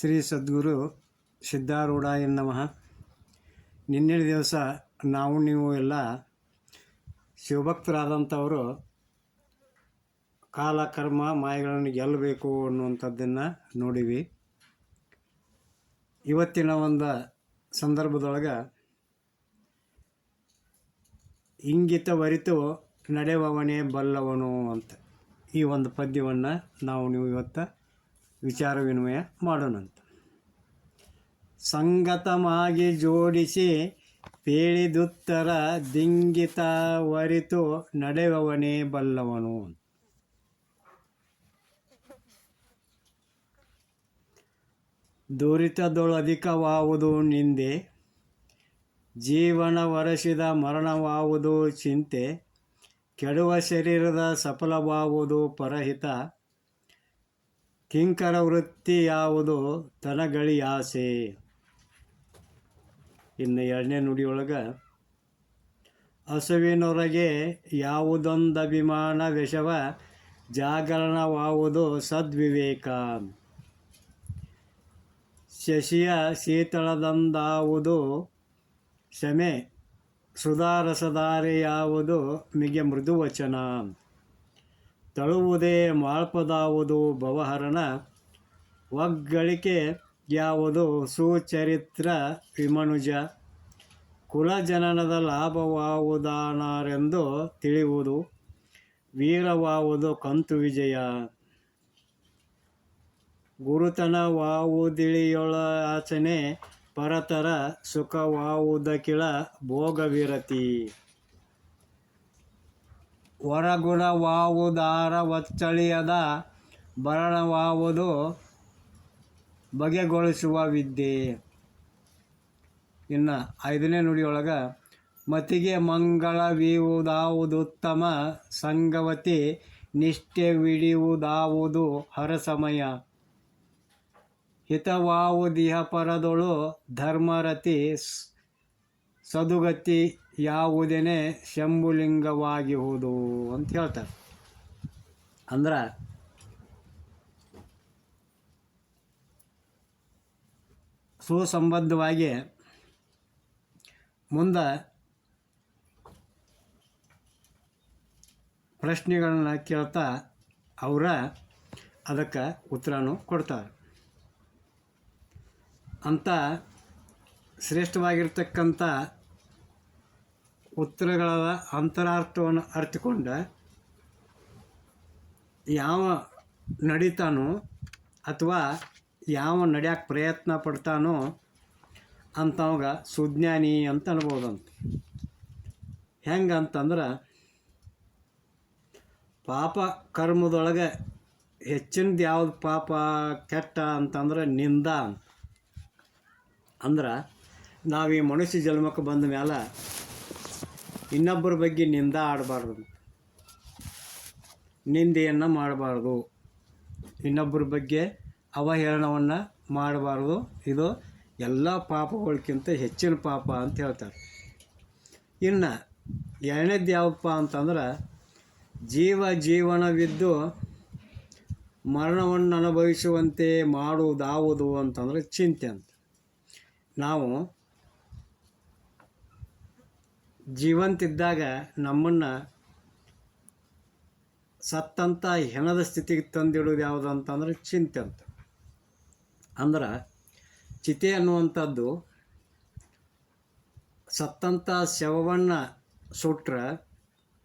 ಶ್ರೀ ಸದ್ಗುರು ಸಿದ್ಧಾರೂಢಾಯ ನಮಃ. ನಿನ್ನೆ ದಿವಸ ನಾವು, ನೀವು ಎಲ್ಲ ಶಿವಭಕ್ತರಾದಂಥವರು ಕಾಲ, ಕರ್ಮ, ಮಾಯಗಳನ್ನು ಗೆಲ್ಲಬೇಕು ಅನ್ನುವಂಥದ್ದನ್ನು ನೋಡಿವಿ. ಇವತ್ತಿನ ಒಂದು ಸಂದರ್ಭದೊಳಗೆ ಇಂಗಿತ ವರಿತು, ನಡೆವವನೇ ಬಲ್ಲವನು ಅಂತ ಈ ಒಂದು ಪದ್ಯವನ್ನು ನಾವು, ನೀವು ಇವತ್ತು ವಿಚಾರ ವಿನಿಮಯ ಮಾಡೋಣಂತ. ಸಂಗತಮಾಗಿ ಜೋಡಿಸಿ ಪೇಳಿದುತ್ತರ ದಿಂಗಿತ ವರಿತು ನಡೆವವನೇ ಬಲ್ಲವನು. ದುರಿತದೊಳಧಿಕವಾವುದು ನಿಂದೆ, ಜೀವನ ವರಸಿದ ಮರಣವಾವುದು ಚಿಂತೆ, ಕೆಡುವ ಶರೀರದ ಸಫಲವಾವುದು ಪರಹಿತ ಕಿಂಕರ ವೃತ್ತಿ ಯಾವುದು? ತನಗಳಿ ಆಸೆ. ಇನ್ನು ಎರಡನೇ ನುಡಿಯೊಳಗೆ, ಹಸುವಿನೊರಗೆ ಯಾವುದೊಂದು ಅಭಿಮಾನ ವಿಷವ, ಜಾಗರಣವಾವುದು ಸದ್ವಿವೇಕ. ಶಶಿಯ ಶೀತಳದಂದಾವುದು ಶಮೆ, ಸುಧಾರಸದಾರೆ ಯಾವುದು ಮಿಗೆ ಮೃದು ವಚನ ತಳುವುದೇ ಮಾಳ್ಪದಾವುದು ಭವಹರಣ. ಒಗ್ಗಳಿಕೆ ಯಾವುದು ಸುಚರಿತ್ರ ವಿಮನುಜ. ಕುಲಜನನದ ಲಾಭವಾವುದಾನಾರೆಂದು ತಿಳಿಯುವುದು ವೀರವಾವುದು ಕಂತು ವಿಜಯ. ಗುರುತನವಾವುದಿಳಿಯೊಳ ಆಚನೆ ಪರತರ ಸುಖವಾವುದಕಿಳ ಭೋಗವಿರತಿ. ಹೊರಗುಣವಾವುದಾರ ಒಚ್ಚಳಿಯದ ಭರಣವಾವುದು ಬಗೆಗೊಳಿಸುವ ವಿದ್ಯೆ. ಇನ್ನು ಐದನೇ ನುಡಿಯೊಳಗೆ, ಮತಿಗೆ ಮಂಗಳವಿಯುವುದಾವುದುತ್ತಮ ಸಂಗವತಿ ನಿಷ್ಠೆವಿಡಿಯುವುದಾವುದು ಹರಸಮಯ. ಹಿತವಾವುದಿಹ ಪರದೊಳು ಧರ್ಮರತಿ ಸದುಗತಿ ಯಾವುದೇನೆ ಶಂಭುಲಿಂಗವಾಗಿಹುದು ಅಂತ ಹೇಳ್ತಾರೆ. ಅಂದ್ರೆ, ಸುಸಂಬದ್ಧವಾಗಿ ಮುಂದೆ ಪ್ರಶ್ನೆಗಳನ್ನ ಕೇಳ್ತಾ ಅವರ ಅದಕ್ಕೆ ಉತ್ತರನೂ ಕೊಡ್ತಾರೆ. ಅಂತ ಶ್ರೇಷ್ಠವಾಗಿರ್ತಕ್ಕಂಥ ಉತ್ತರಗಳ ಅಂತರಾರ್ಥವನ್ನು ಅರ್ಥಕೊಂಡ ಯಾವ ನಡೀತಾನೋ ಅಥವಾ ಯಾವ ನಡೆಯಕ್ಕೆ ಪ್ರಯತ್ನ ಪಡ್ತಾನೋ ಅಂತವಾಗ ಸುಜ್ಞಾನಿ ಅಂತ ಅನ್ಬೋದಂತ. ಹೆಂಗೆ ಅಂತಂದ್ರೆ ಪಾಪ ಕರ್ಮದೊಳಗೆ ಹೆಚ್ಚಿನದು ಯಾವುದು ಪಾಪ ಕೆಟ್ಟ ಅಂತಂದ್ರೆ ನಿಂದ ಅಂದ್ರೆ ನಾವು ಈ ಮನುಷ್ಯ ಜನ್ಮಕ್ಕೆ ಬಂದ ಮೇಲೆ ಇನ್ನೊಬ್ಬರ ಬಗ್ಗೆ ನಿಂದ ಆಡಬಾರ್ದು. ನಿಂದೆಯನ್ನು ಮಾಡಬಾರ್ದು. ಇನ್ನೊಬ್ಬರ ಬಗ್ಗೆ ಅವಹೇಳನವನ್ನು ಮಾಡಬಾರ್ದು. ಇದು ಎಲ್ಲ ಪಾಪಗಳಿಗಿಂತ ಹೆಚ್ಚಿನ ಪಾಪ ಅಂತ ಹೇಳ್ತಾರೆ. ಇನ್ನು ಎರಡನೇದು ಯಾವಪ್ಪ ಅಂತಂದ್ರೆ ಜೀವ ಜೀವನವಿದ್ದು ಮರಣವನ್ನು ಅನುಭವಿಸುವಂತೆ ಮಾಡುವುದಾವುದು ಅಂತಂದ್ರೆ ಚಿಂತೆ ಅಂತ. ನಾವು ಜೀವಂತಿದ್ದಾಗ ನಮ್ಮನ್ನು ಸತ್ತಂಥ ಹೆಣದ ಸ್ಥಿತಿಗೆ ತಂದಿಡೋದು ಯಾವುದು ಅಂತಂದ್ರೆ ಚಿಂತೆ ಅಂತ. ಅಂದ್ರೆ ಚಿತೆ ಅನ್ನುವಂಥದ್ದು ಸತ್ತಂಥ ಶವವನ್ನು ಸುಟ್ರೆ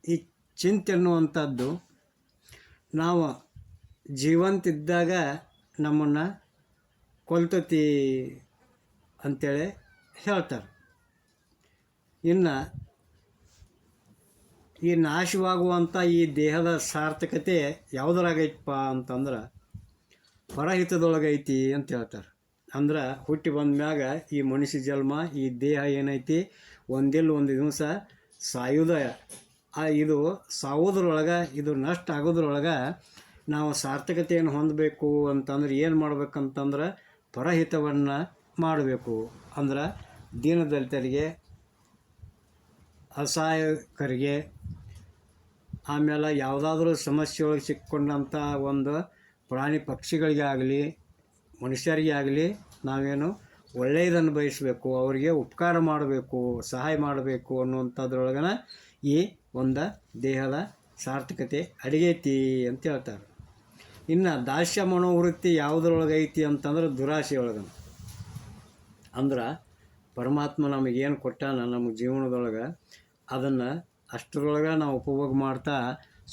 ಈ ಚಿಂತೆ ಅನ್ನುವಂಥದ್ದು ನಾವು ಜೀವಂತಿದ್ದಾಗ ನಮ್ಮನ್ನು ಕೊಲ್ತತಿ ಅಂತೇಳಿ ಹೇಳ್ತಾರೆ. ಇನ್ನು ಈ ನಾಶವಾಗುವಂಥ ಈ ದೇಹದ ಸಾರ್ಥಕತೆ ಯಾವುದ್ರಾಗೈತಪ್ಪ ಅಂತಂದ್ರೆ ಪರಹಿತದೊಳಗೈತಿ ಅಂತ ಹೇಳ್ತಾರೆ. ಅಂದ್ರೆ ಹುಟ್ಟಿ ಬಂದ ಮ್ಯಾಗ ಈ ಮನುಷ್ಯ ಜನ್ಮ, ಈ ದೇಹ ಏನೈತಿ? ಒಂದಿಲ್ಲ ಒಂದು ದಿವಸ ಆ ಇದು ಸಾವುದ್ರೊಳಗೆ, ಇದು ನಷ್ಟ ಆಗೋದ್ರೊಳಗೆ ನಾವು ಸಾರ್ಥಕತೆಯನ್ನು ಹೊಂದಬೇಕು ಅಂತಂದ್ರೆ ಏನು ಮಾಡ್ಬೇಕಂತಂದ್ರೆ ಪರಹಿತವನ್ನು ಮಾಡಬೇಕು. ಅಂದ್ರೆ ದೀನದಲಿತರಿಗೆ, ಅಸಹಾಯಕರಿಗೆ ಆಮೇಲೆ ಯಾವುದಾದ್ರೂ ಸಮಸ್ಯೆ ಒಳಗೆ ಸಿಕ್ಕೊಂಡಂಥ ಒಂದು ಪ್ರಾಣಿ ಪಕ್ಷಿಗಳಿಗೆ ಆಗಲಿ, ಮನುಷ್ಯರಿಗೆ ಆಗಲಿ ನಾವೇನು ಒಳ್ಳೆಯದನ್ನು ಬಯಸಬೇಕು ಅವರಿಗೆ ಉಪಕಾರ ಮಾಡಬೇಕು, ಸಹಾಯ ಮಾಡಬೇಕು ಅನ್ನುವಂಥದ್ರೊಳಗನ ಈ ಒಂದು ದೇಹದ ಸಾರ್ಥಕತೆ ಅಡಿಗೈತಿ ಅಂತ ಹೇಳ್ತಾರೆ. ಇನ್ನು ದಾಸ್ಯ ಮನೋವೃತ್ತಿ ಯಾವುದ್ರೊಳಗೆ ಐತಿ ಅಂತಂದ್ರೆ ದುರಾಸೆ ಒಳಗನ ಅಂದ್ರೆ ಪರಮಾತ್ಮ ನಮಗೇನು ಕೊಟ್ಟಾನ ನಮ್ಮ ಜೀವನದೊಳಗೆ, ಅದನ್ನು ಅಷ್ಟರೊಳಗೆ ನಾವು ಉಪಭೋಗ ಮಾಡ್ತಾ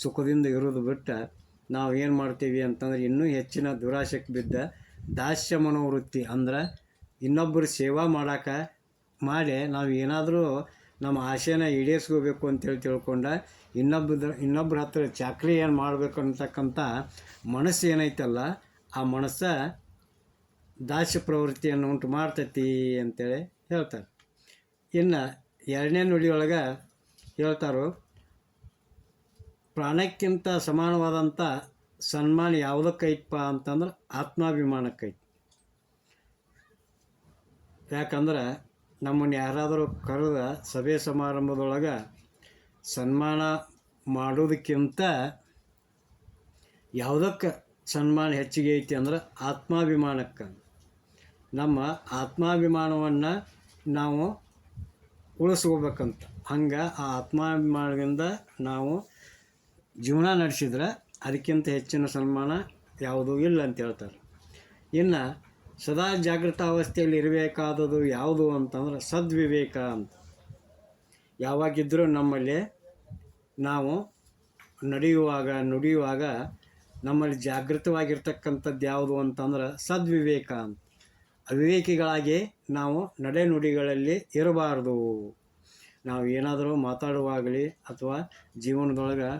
ಸುಖದಿಂದ ಇರೋದು ಬಿಟ್ಟು ನಾವು ಏನು ಮಾಡ್ತೀವಿ ಅಂತಂದ್ರೆ ಇನ್ನೂ ಹೆಚ್ಚಿನ ದುರಾಶಕ್ಕೆ ಬಿದ್ದ ದಾಸ್ಯ ಮನೋವೃತ್ತಿ ಅಂದ್ರೆ ಇನ್ನೊಬ್ಬರು ಸೇವಾ ಮಾಡೋಕೆ ಮಾಡಿ ನಾವು ಏನಾದರೂ ನಮ್ಮ ಆಸೆನ ಈಡೇರಿಸ್ಕೋಬೇಕು ಅಂತೇಳಿ ತಿಳ್ಕೊಂಡ ಇನ್ನೊಬ್ಬರ ಇನ್ನೊಬ್ಬರ ಹತ್ರ ಚಾಕ್ರಿ ಏನು ಮಾಡಬೇಕು ಅಂತಕ್ಕಂಥ ಮನಸ್ಸು ಏನೈತಲ್ಲ, ಆ ಮನಸ್ಸ ದಾಸ್ಯ ಪ್ರವೃತ್ತಿಯನ್ನು ಉಂಟು ಮಾಡ್ತೈತಿ ಅಂತೇಳಿ ಹೇಳ್ತಾರೆ. ಇನ್ನು ಎರಡನೇ ನುಡಿಯೊಳಗೆ ಹೇಳ್ತಾರೋ? ಪ್ರಾಣಕ್ಕಿಂತ ಸಮಾನವಾದಂಥ ಸನ್ಮಾನ ಯಾವುದಕ್ಕೈತಪ್ಪ ಅಂತಂದ್ರೆ ಆತ್ಮಾಭಿಮಾನಕ್ಕೈತಿ. ಯಾಕಂದ್ರೆ ನಮ್ಮನ್ನು ಯಾರಾದರೂ ಕರೆದ ಸಭೆ ಸಮಾರಂಭದೊಳಗೆ ಸನ್ಮಾನ ಮಾಡೋದಕ್ಕಿಂತ ಯಾವುದಕ್ಕೆ ಸನ್ಮಾನ ಹೆಚ್ಚಿಗೆ ಐತಿ ಅಂದ್ರೆ ಆತ್ಮಾಭಿಮಾನಕ್ಕೆ. ನಮ್ಮ ಆತ್ಮಾಭಿಮಾನವನ್ನು ನಾವು ಉಳಿಸ್ಕೋಬೇಕಂತ. ಹಂಗೆ ಆ ಆತ್ಮಾಭಿಮಾನದಿಂದ ನಾವು ಜೀವನ ನಡೆಸಿದ್ರೆ ಅದಕ್ಕಿಂತ ಹೆಚ್ಚಿನ ಸನ್ಮಾನ ಯಾವುದೂ ಇಲ್ಲ ಅಂತ ಹೇಳ್ತಾರೆ. ಇನ್ನು ಸದಾ ಜಾಗೃತ ಅವಸ್ಥೆಯಲ್ಲಿ ಇರಬೇಕಾದದು ಯಾವುದು ಅಂತಂದ್ರೆ ಸದ್ವಿವೇಕ ಅಂತ. ಯಾವಾಗಿದ್ದರೂ ನಮ್ಮಲ್ಲಿ ನಾವು ನಡೆಯುವಾಗ, ನುಡಿಯುವಾಗ ನಮ್ಮಲ್ಲಿ ಜಾಗೃತವಾಗಿರ್ತಕ್ಕಂಥದ್ದು ಯಾವುದು ಅಂತಂದ್ರೆ ಸದ್ವಿವೇಕ ಅಂತ. ಅವಿವೇಕಿಗಳಾಗಿ ನಾವು ನಡೆನುಡಿಗಳಲ್ಲಿ ಇರಬಾರದು ನಾವು ಏನಾದರೂ ಮಾತಾಡುವಾಗಲಿ ಅಥವಾ ಜೀವನದೊಳಗೆ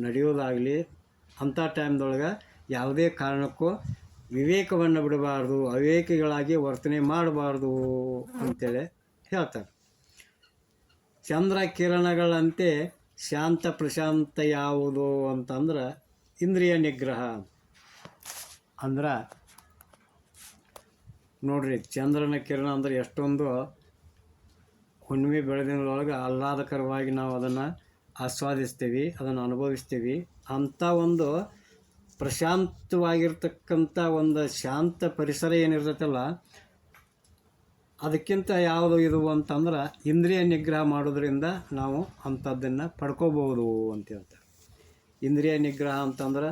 ನಡೆಯೋದಾಗಲಿ ಅಂಥ ಟೈಮ್ದೊಳಗೆ ಯಾವುದೇ ಕಾರಣಕ್ಕೂ ವಿವೇಕವನ್ನು ಬಿಡಬಾರ್ದು, ಅವಿವೇಕಿಗಳಾಗಿ ವರ್ತನೆ ಮಾಡಬಾರ್ದು ಅಂತೇಳಿ ಹೇಳ್ತಾರೆ. ಚಂದ್ರ ಕಿರಣಗಳಂತೆ ಶಾಂತ ಪ್ರಶಾಂತ ಯಾವುದು ಅಂತಂದ್ರೆ ಇಂದ್ರಿಯ ನಿಗ್ರಹ. ಅಂದ್ರೆ ನೋಡ್ರಿ, ಚಂದ್ರನ ಕಿರಣ ಅಂದ್ರೆ ಎಷ್ಟೊಂದು ಹುಣ್ಣಿಮೆ ಬೆಳೆದಿನೊಳಗೆ ಆಹ್ಲಾದಕರವಾಗಿ ನಾವು ಅದನ್ನು ಆಸ್ವಾದಿಸ್ತೀವಿ, ಅದನ್ನು ಅನುಭವಿಸ್ತೀವಿ. ಅಂಥ ಒಂದು ಪ್ರಶಾಂತವಾಗಿರ್ತಕ್ಕಂಥ ಒಂದು ಶಾಂತ ಪರಿಸರ ಏನಿರ್ತೈತಲ್ಲ, ಅದಕ್ಕಿಂತ ಯಾವುದು ಇದು ಅಂತಂದ್ರೆ ಇಂದ್ರಿಯ ನಿಗ್ರಹ ಮಾಡೋದ್ರಿಂದ ನಾವು ಅಂಥದ್ದನ್ನು ಪಡ್ಕೋಬೋದು ಅಂತ ಹೇಳ್ತಾರೆ. ಇಂದ್ರಿಯ ನಿಗ್ರಹ ಅಂತಂದ್ರೆ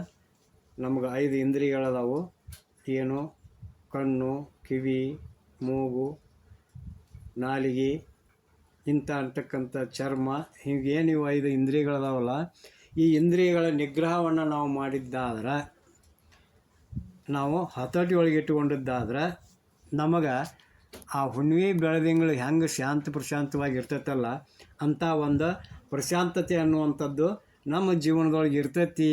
ನಮ್ಗೆ ಐದು ಇಂದ್ರಿಯಗಳದಾವು, ಏನು ಕಣ್ಣು, ಕಿವಿ, ಮೂಗು, ನಾಲಿಗೆ, ಇಂಥ ಅಂತಕ್ಕಂಥ ಚರ್ಮ ಹೀಗೇನು ಇವು ಐದು ಇಂದ್ರಿಯಗಳದಾವಲ್ಲ, ಈ ಇಂದ್ರಿಯಗಳ ನಿಗ್ರಹವನ್ನು ನಾವು ಮಾಡಿದ್ದಾದ್ರೆ, ನಾವು ಹತೋಟಿ ಒಳಗೆ ಇಟ್ಟುಕೊಂಡಿದ್ದಾದ್ರೆ ನಮಗೆ ಆ ಹುಣ್ಣಿಮೆ ಬೆಳೆದಿಂಗಳು ಹೆಂಗೆ ಶಾಂತ ಪ್ರಶಾಂತವಾಗಿ ಇರ್ತೈತಲ್ಲ, ಅಂಥ ಒಂದು ಪ್ರಶಾಂತತೆ ಅನ್ನುವಂಥದ್ದು ನಮ್ಮ ಜೀವನದೊಳಗೆ ಇರ್ತೈತಿ.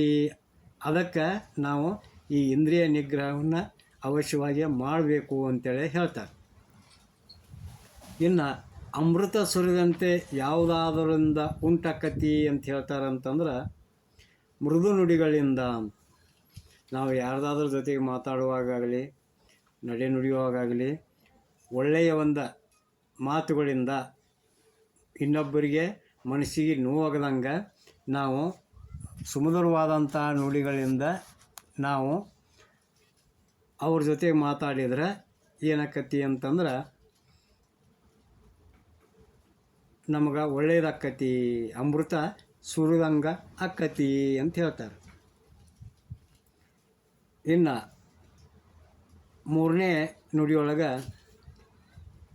ಅದಕ್ಕೆ ನಾವು ಈ ಇಂದ್ರಿಯ ನಿಗ್ರಹವನ್ನು ಅವಶ್ಯವಾಗಿ ಮಾಡಬೇಕು ಅಂತೇಳಿ ಹೇಳ್ತಾರೆ. ಇನ್ನು ಅಮೃತ ಸುರಿದಂತೆ ಯಾವುದಾದರಿಂದ ಉಂಟಾಕತಿ ಅಂತ ಹೇಳ್ತಾರೆ ಅಂತಂದ್ರೆ ಮೃದು ನುಡಿಗಳಿಂದ ನಾವು ಯಾರ್ದಾದ್ರ ಜೊತೆಗೆ ಮಾತಾಡುವಾಗಲಿ ನಡೆ ನುಡಿಯುವಾಗಲಿ ಒಳ್ಳೆಯ ಒಂದು ಮಾತುಗಳಿಂದ ಇನ್ನೊಬ್ಬರಿಗೆ ಮನಸ್ಸಿಗೆ ನೋವಾಗದಂಗೆ ನಾವು ಸುಮಧುರವಾದಂಥ ನುಡಿಗಳಿಂದ ನಾವು ಅವ್ರ ಜೊತೆ ಮಾತಾಡಿದ್ರೆ ಏನಾಕತಿ ಅಂತಂದ್ರೆ, ನಮಗೆ ಒಳ್ಳೆಯದಕ್ಕತಿ ಅಮೃತ ಸುರಿದಂಗ ಅಕ್ಕತಿ ಅಂತ ಹೇಳ್ತಾರೆ. ಇನ್ನು ಮೂರನೇ ನುಡಿಯೊಳಗೆ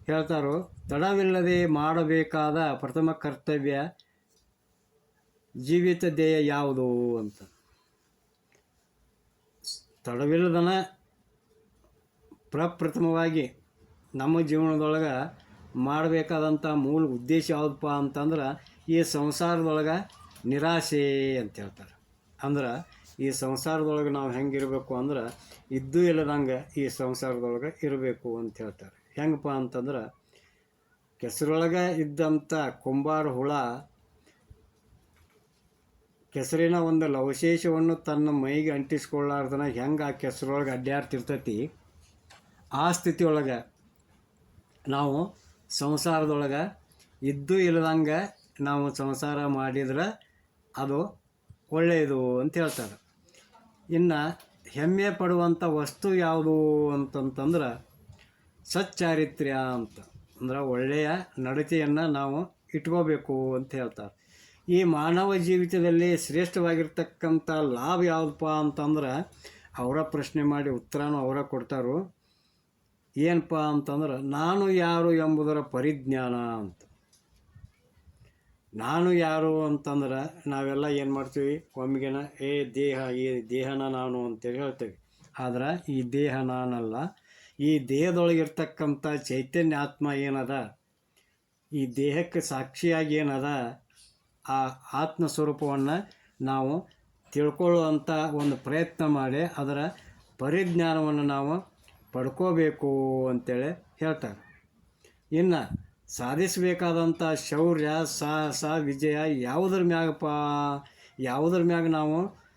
ಹೇಳ್ತಾರೋ, ತಡವಿಲ್ಲದೆ ಮಾಡಬೇಕಾದ ಪ್ರಥಮ ಕರ್ತವ್ಯ ಜೀವಿತ ಧ್ಯೇಯ ಯಾವುದು ಅಂತ. ತಡವಿಲ್ಲದನ ಪ್ರಪ್ರಥಮವಾಗಿ ನಮ್ಮ ಜೀವನದೊಳಗೆ ಮಾಡಬೇಕಾದಂಥ ಮೂಲ ಉದ್ದೇಶ ಯಾವುದಪ್ಪ ಅಂತಂದ್ರೆ ಈ ಸಂಸಾರದೊಳಗೆ ನಿರಾಶೆ ಅಂತ ಹೇಳ್ತಾರೆ. ಅಂದ್ರೆ ಈ ಸಂಸಾರದೊಳಗೆ ನಾವು ಹೆಂಗಿರಬೇಕು ಅಂದ್ರೆ ಇದ್ದೂ ಇಲ್ಲದಂಗೆ ಈ ಸಂಸಾರದೊಳಗೆ ಇರಬೇಕು ಅಂತ ಹೇಳ್ತಾರೆ. ಹೆಂಗಪ್ಪ ಅಂತಂದ್ರೆ ಕೆಸರೊಳಗೆ ಇದ್ದಂಥ ಕುಂಬಾರ ಹುಳ ಕೆಸರಿನ ಒಂದು ಲವಶೇಷವನ್ನು ತನ್ನ ಮೈಗೆ ಅಂಟಿಸ್ಕೊಳ್ಳಾರ್ದನ ಹೆಂಗೆ ಆ ಕೆಸರೊಳಗೆ ಅಡ್ಡಾಡ್ತಿರ್ತೈತಿ ಆ ಸ್ಥಿತಿಯೊಳಗೆ ನಾವು ಸಂಸಾರದೊಳಗೆ ಇದ್ದು ಇಲ್ಲದಂಗೆ ನಾವು ಸಂಸಾರ ಮಾಡಿದ್ರೆ ಅದು ಒಳ್ಳೆಯದು ಅಂತ ಹೇಳ್ತಾರೆ. ಇನ್ನು ಹೆಮ್ಮೆ ಪಡುವಂಥ ವಸ್ತು ಯಾವುದು ಅಂತಂತಂದ್ರೆ ಸಚ್ಚಾರಿತ್ರ್ಯ ಅಂತ. ಅಂದ್ರೆ ಒಳ್ಳೆಯ ನಡತೆಯನ್ನು ನಾವು ಇಟ್ಕೋಬೇಕು ಅಂತ ಹೇಳ್ತಾರೆ. ಈ ಮಾನವ ಜೀವಿತದಲ್ಲಿ ಶ್ರೇಷ್ಠವಾಗಿರ್ತಕ್ಕಂಥ ಲಾಭ ಯಾವುದಪ್ಪ ಅಂತಂದ್ರೆ ಅವರ ಪ್ರಶ್ನೆ ಮಾಡಿ ಉತ್ತರನೂ ಅವರ ಕೊಡ್ತಾರೋ. ಏನಪ್ಪ ಅಂತಂದ್ರೆ, ನಾನು ಯಾರು ಎಂಬುದರ ಪರಿಜ್ಞಾನ ಅಂತ. ನಾನು ಯಾರು ಅಂತಂದ್ರೆ, ನಾವೆಲ್ಲ ಏನು ಮಾಡ್ತೀವಿ? ಒಮ್ಮಿಗೆನ ಏ, ದೇಹ, ಈ ದೇಹನ ನಾನು ಅಂತೇಳಿ ಹೇಳ್ತೇವೆ. ಆದ್ರೆ, ಈ ದೇಹ ನಾನಲ್ಲ. ಈ ದೇಹದೊಳಗಿರ್ತಕ್ಕಂಥ ಚೈತನ್ಯ ಆತ್ಮ ಏನದ? ಈ ದೇಹಕ್ಕೆ ಸಾಕ್ಷಿಯಾಗಿ ಏನದ? ಆ ಆತ್ಮ ಸ್ವರೂಪವನ್ನು ನಾವು ತಿಳ್ಕೊಳ್ಳುವಂಥ ಒಂದು ಪ್ರಯತ್ನ ಮಾಡಿ, ಅದರ ಪರಿಜ್ಞಾನವನ್ನು ನಾವು ಪಡ್ಕೋಬೇಕು ಅಂತೇಳಿ ಹೇಳ್ತಾರೆ. ಇನ್ನು ಸಾಧಿಸಬೇಕಾದಂಥ ಶೌರ್ಯ, ಸಾಹಸ, ವಿಜಯ ಯಾವುದ್ರ ಮ್ಯಾಗಪ್ಪ? ಯಾವುದ್ರ ಮ್ಯಾಗ ನಾವು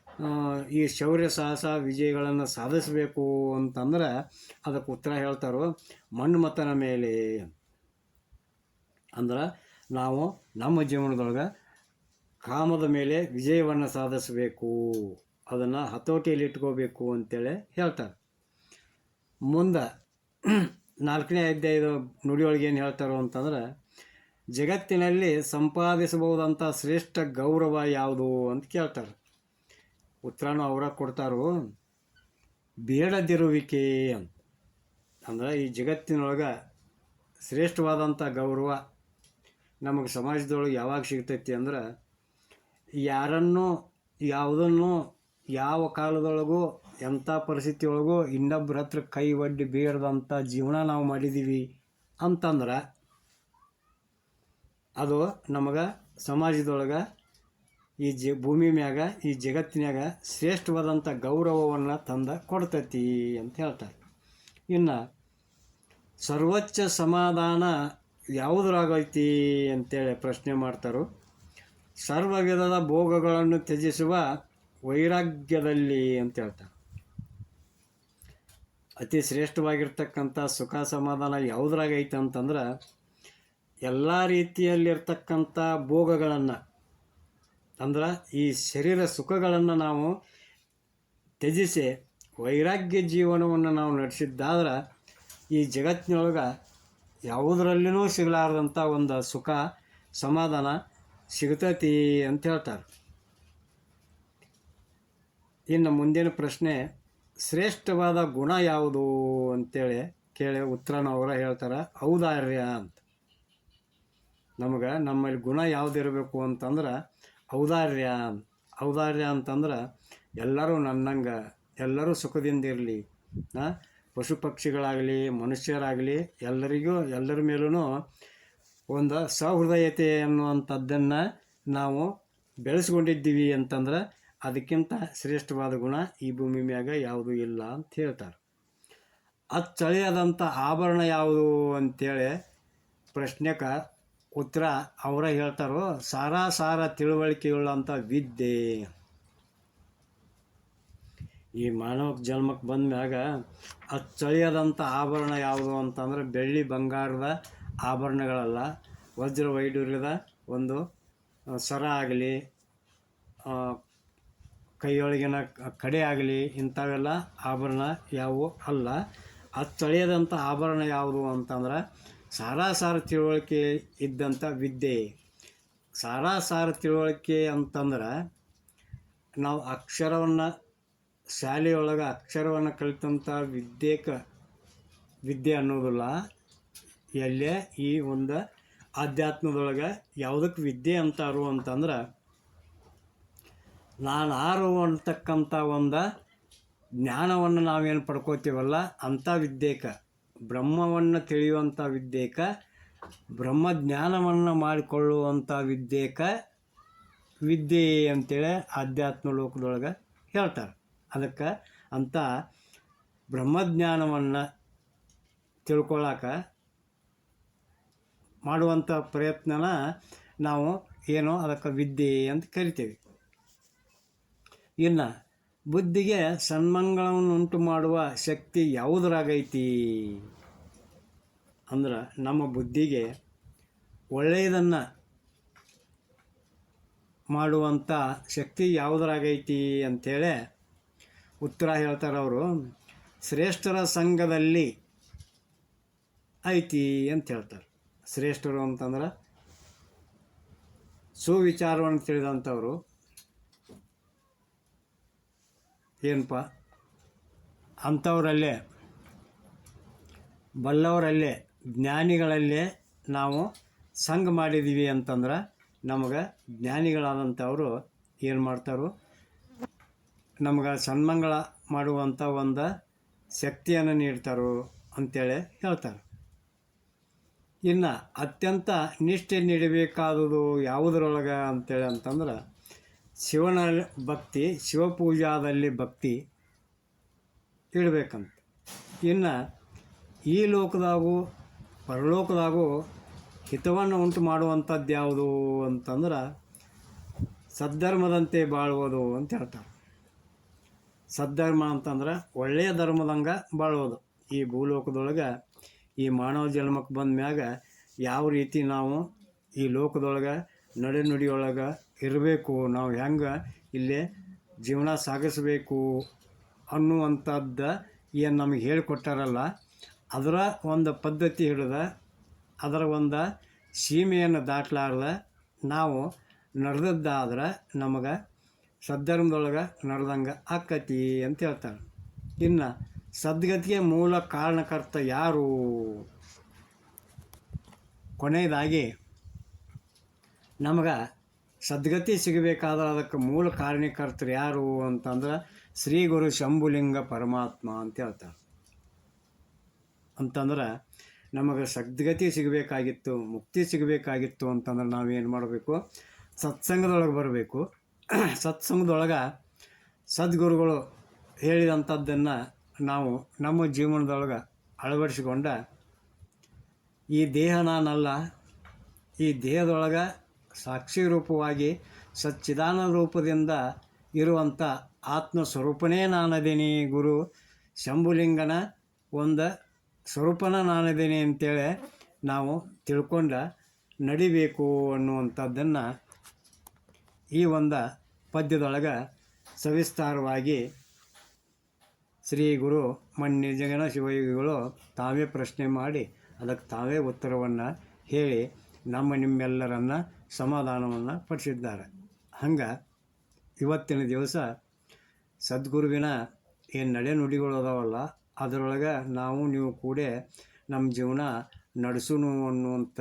ಈ ಶೌರ್ಯ, ಸಾಹಸ, ವಿಜಯಗಳನ್ನು ಸಾಧಿಸಬೇಕು ಅಂತಂದ್ರೆ ಅದಕ್ಕೆ ಉತ್ತರ ಹೇಳ್ತಾರೋ ಮನ್ಮಥನ ಮೇಲೆ. ಅಂದ್ರೆ ನಾವು ನಮ್ಮ ಜೀವನದೊಳಗೆ ಕಾಮದ ಮೇಲೆ ವಿಜಯವನ್ನು ಸಾಧಿಸಬೇಕು. ಅದನ್ನು ಹತೋಟಿಯಲ್ಲಿ ಇಟ್ಕೋಬೇಕು ಅಂತೇಳಿ ಹೇಳ್ತಾರೆ. ಮುಂದೆ ನಾಲ್ಕನೇ ಅಧ್ಯಾಯದ ನುಡಿಯೊಳಗೆ ಏನು ಹೇಳ್ತಾರೋ ಅಂತಂದ್ರೆ, ಜಗತ್ತಿನಲ್ಲಿ ಸಂಪಾದಿಸಬಹುದಂಥ ಶ್ರೇಷ್ಠ ಗೌರವ ಯಾವುದು ಅಂತ ಕೇಳ್ತಾರೆ. ಉತ್ತರನೂ ಅವರ ಕೊಡ್ತಾರೋ, ಬೇಡದಿರುವಿಕೆ ಅಂತ. ಅಂದ್ರೆ ಈ ಜಗತ್ತಿನೊಳಗೆ ಶ್ರೇಷ್ಠವಾದಂಥ ಗೌರವ ನಮಗೆ ಸಮಾಜದೊಳಗೆ ಯಾವಾಗ ಸಿಗ್ತೈತಿ ಅಂದ್ರೆ, ಯಾರನ್ನು, ಯಾವುದನ್ನು, ಯಾವ ಕಾಲದೊಳಗೂ ಎಂಥ ಪರಿಸ್ಥಿತಿ ಒಳಗೂ ಇನ್ನೊಬ್ಬರ ಹತ್ರ ಕೈ ಒಡ್ಡಿ ಬೇಡದಂಥ ಜೀವನ ನಾವು ಮಾಡಿದ್ದೀವಿ ಅಂತಂದ್ರೆ ಅದು ನಮಗೆ ಸಮಾಜದೊಳಗೆ ಈ ಜ, ಭೂಮಿ ಮ್ಯಾಗ, ಈ ಜಗತ್ತಿನಾಗ ಶ್ರೇಷ್ಠವಾದಂಥ ಗೌರವವನ್ನು ತಂದ ಕೊಡ್ತತಿ ಅಂತ ಹೇಳ್ತಾರೆ. ಇನ್ನು ಸರ್ವೋಚ್ಚ ಸಮಾಧಾನ ಯಾವುದ್ರಾಗೈತಿ ಅಂತೇಳಿ ಪ್ರಶ್ನೆ ಮಾಡ್ತಾರೋ ಸರ್ವ ವಿಧದ ಭೋಗಗಳನ್ನು ತ್ಯಜಿಸುವ ವೈರಾಗ್ಯದಲ್ಲಿ ಅಂತ ಹೇಳ್ತಾರೆ. ಅತಿ ಶ್ರೇಷ್ಠವಾಗಿರ್ತಕ್ಕಂಥ ಸುಖ ಸಮಾಧಾನ ಯಾವುದ್ರಾಗೈತೆ ಅಂತಂದ್ರೆ, ಎಲ್ಲ ರೀತಿಯಲ್ಲಿರ್ತಕ್ಕಂಥ ಭೋಗಗಳನ್ನು, ಅಂದ್ರೆ ಈ ಶರೀರ ಸುಖಗಳನ್ನು ನಾವು ತ್ಯಜಿಸಿ ವೈರಾಗ್ಯ ಜೀವನವನ್ನು ನಾವು ನಡೆಸಿದ್ದಾದ್ರೆ, ಈ ಜಗತ್ತಿನೊಳಗೆ ಯಾವುದರಲ್ಲಿನೂ ಸಿಗಲಾರದಂಥ ಒಂದು ಸುಖ ಸಮಾಧಾನ ಸಿಗ್ತೈತಿ ಅಂತ ಹೇಳ್ತಾರೆ. ಇನ್ನು ಮುಂದಿನ ಪ್ರಶ್ನೆ ಶ್ರೇಷ್ಠವಾದ ಗುಣ ಯಾವುದು ಅಂತೇಳಿ ಕೇಳಿ ಉತ್ತರನ ಅವರ ಹೇಳ್ತಾರೆ, ಔದಾರ್ಯ ಅಂತ. ನಮಗೆ ನಮ್ಮಲ್ಲಿ ಗುಣ ಯಾವುದಿರಬೇಕು ಅಂತಂದ್ರೆ ಔದಾರ್ಯ ಔದಾರ್ಯ ಅಂತಂದ್ರೆ ಎಲ್ಲರೂ ನನ್ನಂಗೆ, ಎಲ್ಲರೂ ಸುಖದಿಂದ ಇರಲಿ ಪಶು ಪಕ್ಷಿಗಳಾಗಲಿ ಮನುಷ್ಯರಾಗಲಿ, ಎಲ್ಲರಿಗೂ, ಎಲ್ಲರ ಮೇಲೂ ಒಂದು ಸಹೃದಯತೆ ಅನ್ನುವಂಥದ್ದನ್ನು ನಾವು ಬೆಳೆಸ್ಕೊಂಡಿದ್ದೀವಿ ಅಂತಂದ್ರೆ ಅದಕ್ಕಿಂತ ಶ್ರೇಷ್ಠವಾದ ಗುಣ ಈ ಭೂಮಿ ಮ್ಯಾಗ ಯಾವುದೂ ಇಲ್ಲ ಅಂತ ಹೇಳ್ತಾರೆ. ಅಚ್ಚಳಿಯದಂಥ ಆಭರಣ ಯಾವುದು ಅಂತೇಳಿ ಪ್ರಶ್ನೆಕ ಉತ್ತರ ಅವರ ಹೇಳ್ತಾರೋ ಸಾರಾ ಸಾರ ತಿಳುವಳಿಕೆಯುಳ್ಳಂಥ ವಿದ್ಯೆ. ಈ ಮಾನವ ಜನ್ಮಕ್ಕೆ ಬಂದ ಮ್ಯಾಗ ಅಚ್ಚಳಿಯದಂಥ ಆಭರಣ ಯಾವುದು ಅಂತಂದ್ರೆ ಬೆಳ್ಳಿ ಬಂಗಾರದ ಆಭರಣಗಳಲ್ಲ, ವಜ್ರ ವೈಡೂರ್ಯದ ಒಂದು ಸರ ಆಗಲಿ ಕೈಯೊಳಗಿನ ಕಡೆ ಆಗಲಿ, ಇಂಥವೆಲ್ಲ ಆಭರಣ ಯಾವುವು ಅಲ್ಲ. ಅಚ್ಚಳಿಯದಂಥ ಆಭರಣ ಯಾವುದು ಅಂತಂದ್ರೆ ಸಾರಾಸಾರ ತಿಳುವಳಿಕೆ ಇದ್ದಂಥ ವಿದ್ಯೆ. ಸಾರಾಸಾರ ತಿಳುವಳಿಕೆ ಅಂತಂದ್ರೆ ನಾವು ಅಕ್ಷರವನ್ನು, ಶಾಲೆಯೊಳಗೆ ಅಕ್ಷರವನ್ನು ಕಲಿತಂಥ ವಿದ್ಯೆಕ ವಿದ್ಯೆ ಅನ್ನೋದಿಲ್ಲ. ಎಲ್ಲೇ ಈ ಒಂದು ಆಧ್ಯಾತ್ಮದೊಳಗೆ ಯಾವುದಕ್ಕೆ ವಿದ್ಯೆ ಅಂತಾರು ಅಂತಂದ್ರೆ ನಾನು ಆರು ಅಂತಕ್ಕಂಥ ಒಂದು ಜ್ಞಾನವನ್ನು ನಾವೇನು ಪಡ್ಕೋತೀವಲ್ಲ ಅಂಥ ವಿದ್ಯೇಕ. ಬ್ರಹ್ಮವನ್ನು ತಿಳಿಯುವಂಥ ವಿದ್ಯೆಕ, ಬ್ರಹ್ಮ ಜ್ಞಾನವನ್ನು ಮಾಡಿಕೊಳ್ಳುವಂಥ ವಿದ್ಯೆಕ ವಿದ್ಯೆ ಅಂತೇಳಿ ಆಧ್ಯಾತ್ಮ ಲೋಕದೊಳಗೆ ಹೇಳ್ತಾರೆ. ಅದಕ್ಕೆ ಅಂಥ ಬ್ರಹ್ಮಜ್ಞಾನವನ್ನು ತಿಳ್ಕೊಳ್ಳಾಕ ಮಾಡುವಂಥ ಪ್ರಯತ್ನನ ನಾವು ಏನೋ ಅದಕ್ಕೆ ವಿದ್ಯೆ ಅಂತ ಕರಿತೀವಿ. ಇನ್ನು ಬುದ್ಧಿಗೆ ಸನ್ಮಂಗಳವನ್ನುಂಟು ಮಾಡುವ ಶಕ್ತಿ ಯಾವುದರಾಗೈತಿ? ಅಂದ್ರೆ ನಮ್ಮ ಬುದ್ಧಿಗೆ ಒಳ್ಳೆಯದನ್ನು ಮಾಡುವಂಥ ಶಕ್ತಿ ಯಾವುದರಾಗೈತಿ ಅಂಥೇಳಿ ಉತ್ತರ ಹೇಳ್ತಾರೆ ಅವರು. ಶ್ರೇಷ್ಠರ ಸಂಘದಲ್ಲಿ ಐತಿ ಅಂತ ಹೇಳ್ತಾರೆ. ಶ್ರೇಷ್ಠರು ಅಂತಂದ್ರೆ ಸುವಿಚಾರವನ್ನು ತಿಳಿದಂಥವ್ರು ಏನಪ್ಪ? ಅಂಥವರಲ್ಲೇ, ಬಲ್ಲವರಲ್ಲೇ, ಜ್ಞಾನಿಗಳಲ್ಲೇ ನಾವು ಸಂಘ ಮಾಡಿದ್ದೀವಿ ಅಂತಂದ್ರೆ ನಮಗೆ ಜ್ಞಾನಿಗಳಾದಂಥವರು ಏನು ಮಾಡ್ತಾರೋ? ನಮ್ಗೆ ಸನ್ಮಂಗಳ ಮಾಡುವಂಥ ಒಂದು ಶಕ್ತಿಯನ್ನು ನೀಡ್ತಾರೋ ಅಂತೇಳಿ ಹೇಳ್ತಾರೆ. ಇನ್ನು ಅತ್ಯಂತ ನಿಷ್ಠೆ ನೀಡಬೇಕಾದುದು ಯಾವುದರೊಳಗೆ ಅಂತೇಳಿ ಅಂತಂದ್ರೆ ಶಿವನ ಭಕ್ತಿ, ಶಿವಪೂಜಾದಲ್ಲಿ ಭಕ್ತಿ ಇಡಬೇಕಂತ. ಇನ್ನು ಈ ಲೋಕದಾಗೂ, ಪರಲೋಕದಾಗೂ ಹಿತವನ್ನು ಉಂಟು ಮಾಡುವಂಥದ್ದು ಯಾವುದು ಅಂತಂದ್ರೆ ಸದ್ಧರ್ಮದಂತೆ ಬಾಳುವುದು ಅಂತ ಹೇಳ್ತಾರೆ. ಸದ್ಧರ್ಮ ಅಂತಂದ್ರೆ ಒಳ್ಳೆಯ ಧರ್ಮದಂಗೆ ಬಾಳುವುದು ಈ ಭೂಲೋಕದೊಳಗೆ, ಈ ಮಾನವ ಜನ್ಮಕ್ಕೆ ಬಂದ ಮ್ಯಾಗ ಯಾವ ರೀತಿ ನಾವು ಈ ಲೋಕದೊಳಗೆ ನಡೆ ನುಡಿಯೊಳಗೆ ಇರಬೇಕು, ನಾವು ಹೆಂಗೆ ಇಲ್ಲಿ ಜೀವನ ಸಾಗಿಸಬೇಕು ಅನ್ನುವಂಥದ್ದು ಏನು ನಮಗೆ ಹೇಳಿಕೊಟ್ಟಾರಲ್ಲ, ಅದರ ಒಂದು ಪದ್ಧತಿ ಹಿಡಿದ ಅದರ ಒಂದು ಸೀಮೆಯನ್ನು ದಾಟಲಾರ್ದ ನಾವು ನಡೆದದ್ದಾದ್ರೆ ನಮಗೆ ಸದ್ಧರ್ಮದೊಳಗೆ ನಡೆದಂಗೆ ಆಕ್ಕತಿ ಅಂತ ಹೇಳ್ತಾರೆ. ಇನ್ನು ಸದ್ಗತಿಗೆ ಮೂಲ ಕಾರಣಕರ್ತ ಯಾರು? ಕೊನೆಯದಾಗಿ ನಮಗೆ ಸದ್ಗತಿ ಸಿಗಬೇಕಾದ್ರೆ ಅದಕ್ಕೆ ಮೂಲ ಕಾರಣೀಕರ್ತರು ಯಾರು ಅಂತಂದ್ರೆ ಶ್ರೀ ಗುರು ಶಂಭುಲಿಂಗ ಪರಮಾತ್ಮ ಅಂತ ಹೇಳ್ತಾರೆ. ಅಂತಂದ್ರೆ ನಮಗೆ ಸದ್ಗತಿ ಸಿಗಬೇಕಾಗಿತ್ತು, ಮುಕ್ತಿ ಸಿಗಬೇಕಾಗಿತ್ತು ಅಂತಂದ್ರೆ ನಾವೇನು ಮಾಡಬೇಕು? ಸತ್ಸಂಗದೊಳಗೆ ಬರಬೇಕು. ಸತ್ಸಂಗದೊಳಗೆ ಸದ್ಗುರುಗಳು ಹೇಳಿದಂಥದ್ದನ್ನು ನಾವು ನಮ್ಮ ಜೀವನದೊಳಗೆ ಅಳವಡಿಸಿಕೊಂಡ ಈ ದೇಹ ನಾನಲ್ಲ, ಈ ದೇಹದೊಳಗೆ ಸಾಕ್ಷಿ ರೂಪವಾಗಿ ಸಚ್ಚಿದಾನ ರೂಪದಿಂದ ಇರುವಂಥ ಆತ್ಮ ಸ್ವರೂಪನೇ ನಾನದೇನಿ ಗುರು. ಶಂಭುಲಿಂಗನ ಒಂದು ಸ್ವರೂಪನ ನಾನದೇನಿ ಅಂತೇಳಿ ನಾವು ತಿಳ್ಕೊಂಡ ನಡಿಬೇಕು ಅನ್ನುವಂಥದ್ದನ್ನು ಈ ಒಂದು ಪದ್ಯದೊಳಗೆ ಸವಿಸ್ತಾರವಾಗಿ ಶ್ರೀ ಗುರು ಮನ್ಯಜಗನ ಶಿವಯೋಗಿಗಳು ತಾವೇ ಪ್ರಶ್ನೆ ಮಾಡಿ ಅದಕ್ಕೆ ತಾವೇ ಉತ್ತರವನ್ನು ಹೇಳಿ ನಮ್ಮ ನಿಮ್ಮೆಲ್ಲರನ್ನು ಸಮಾಧಾನವನ್ನು ಪಡಿಸಿದ್ದಾರೆ. ಹಂಗೆ ಇವತ್ತಿನ ದಿವಸ ಸದ್ಗುರುವಿನ ಏನು ನಡೆ ನುಡಿಗಳು ಅದಾವಲ್ಲ, ಅದರೊಳಗೆ ನಾವು ನೀವು ಕೂಡ ನಮ್ಮ ಜೀವನ ನಡೆಸೋಣ ಅನ್ನುವಂಥ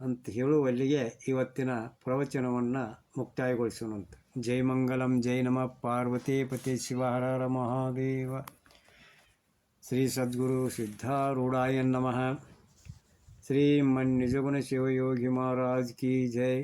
ಅಂತ ಹೇಳುವಲ್ಲಿಗೆ ಇವತ್ತಿನ ಪ್ರವಚನವನ್ನು ಮುಕ್ತಾಯಗೊಳಿಸೋಣಂತ. ಜೈ ಮಂಗಲಂ, ಜೈ ನಮಃ. ಪಾರ್ವತಿ ಪತಿ ಶಿವ ಹರ ಹರ ಮಹಾದೇವ. ಶ್ರೀ ಸದ್ಗುರು ಸಿದ್ಧಾರೂಢಾಯ ನಮಃ. ಶ್ರೀ ಮನ್ ನಿಜಗುಣ ಶಿವಯೋಗಿ ಮಹಾರಾಜ್ ಕಿ ಜೈ